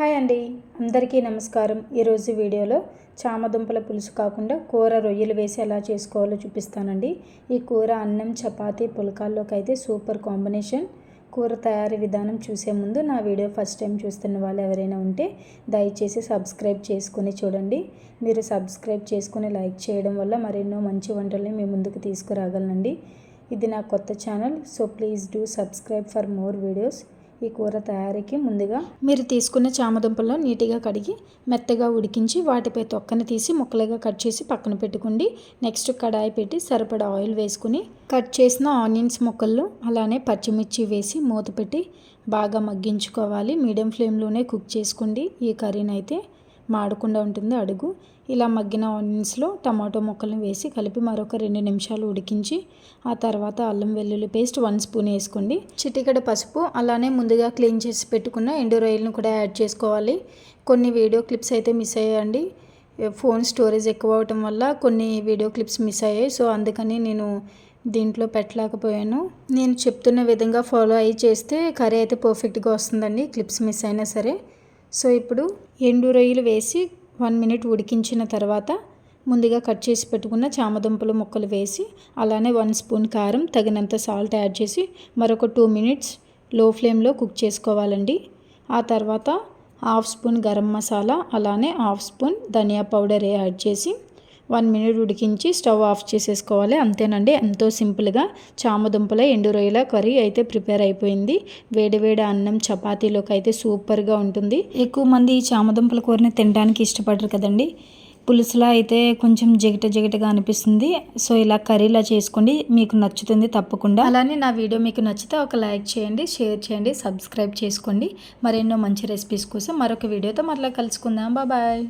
Hi అండి. అందరికీ నమస్కారం. ఈరోజు వీడియోలో చామదుంపల పులుసు కాకుండా కూర రొయ్యలు వేసి ఎలా చేసుకోవాలో చూపిస్తానండి. ఈ కూర అన్నం చపాతీ పులకాల్లోకి అయితే సూపర్ కాంబినేషన్. కూర తయారీ విధానం చూసే ముందు నా వీడియో ఫస్ట్ టైం చూస్తున్న వాళ్ళు ఎవరైనా ఉంటే దయచేసి సబ్స్క్రైబ్ చేసుకుని చూడండి. మీరు సబ్స్క్రైబ్ చేసుకుని లైక్ చేయడం వల్ల మరెన్నో మంచి వంటల్ని మీ ముందుకు తీసుకురాగలనండి. ఇది నా కొత్త channel so please do subscribe for more videos. ఈ కూర తయారీకి ముందుగా మీరు తీసుకున్న చామదుంపలను నీట్గా కడిగి మెత్తగా ఉడికించి వాటిపై తొక్కని తీసి ముక్కలుగా కట్ చేసి పక్కన పెట్టుకోండి. నెక్స్ట్ కడాయి పెట్టి సరిపడా ఆయిల్ వేసుకుని కట్ చేసిన ఆనియన్స్ ముక్కలు అలానే పచ్చిమిర్చి వేసి మూత పెట్టి బాగా మగ్గించుకోవాలి. మీడియం ఫ్లేమ్లోనే కుక్ చేసుకోండి. ఈ కర్రీని అయితే మాడకుండా ఉంటుంది. అడుగు. ఇలా మగ్గిన ఆనియన్స్లో టమాటో ముక్కలను వేసి కలిపి మరొక రెండు నిమిషాలు ఉడికించి ఆ తర్వాత అల్లం వెల్లుల్లి పేస్ట్ వన్ స్పూన్ వేసుకోండి. చిటికడ పసుపు అలానే ముందుగా క్లీన్ చేసి పెట్టుకున్న ఎండురాయిల్ను కూడా యాడ్ చేసుకోవాలి. కొన్ని వీడియో క్లిప్స్ అయితే మిస్ అయ్యాయండి. ఫోన్ స్టోరేజ్ ఎక్కువ అవటం వల్ల కొన్ని వీడియో క్లిప్స్ మిస్ అయ్యాయి. సో అందుకని నేను దీంట్లో పెట్టలేకపోయాను. నేను చెప్తున్న విధంగా ఫాలో అయ్యి చేస్తే కర్రీ అయితే పర్ఫెక్ట్గా వస్తుందండి. క్లిప్స్ మిస్ అయినా సరే. సో ఇప్పుడు ఎండు రొయ్యలు వేసి వన్ మినిట్ ఉడికించిన తర్వాత ముందుగా కట్ చేసి పెట్టుకున్న చామదుంపలు ముక్కలు వేసి అలానే వన్ స్పూన్ కారం తగినంత సాల్ట్ యాడ్ చేసి మరొక టూ మినిట్స్లో ఫ్లేమ్లో కుక్ చేసుకోవాలండి. ఆ తర్వాత హాఫ్ స్పూన్ గరం మసాలా అలానే హాఫ్ స్పూన్ ధనియా పౌడర్ యాడ్ చేసి వన్ మినిట్ ఉడికించి స్టవ్ ఆఫ్ చేసేసుకోవాలి. అంతేనండి ఎంతో సింపుల్గా చామదుంపల ఎండు రొయ్యల కర్రీ అయితే ప్రిపేర్ అయిపోయింది. వేడివేడి అన్నం చపాతీలోకి అయితే సూపర్గా ఉంటుంది. ఎక్కువ మంది ఈ చామదుంపల కూరని తినడానికి ఇష్టపడరు కదండి. పులుసులా అయితే కొంచెం జిగట జిగటగా అనిపిస్తుంది. సో ఇలా కర్రీలా చేసుకోండి. మీకు నచ్చుతుంది తప్పకుండా. అలానే నా వీడియో మీకు నచ్చితే ఒక లైక్ చేయండి షేర్ చేయండి సబ్స్క్రైబ్ చేసుకోండి. మరెన్నో మంచి రెసిపీస్ కోసం మరొక వీడియోతో మరలా కలుసుకుందాం. బాయ్.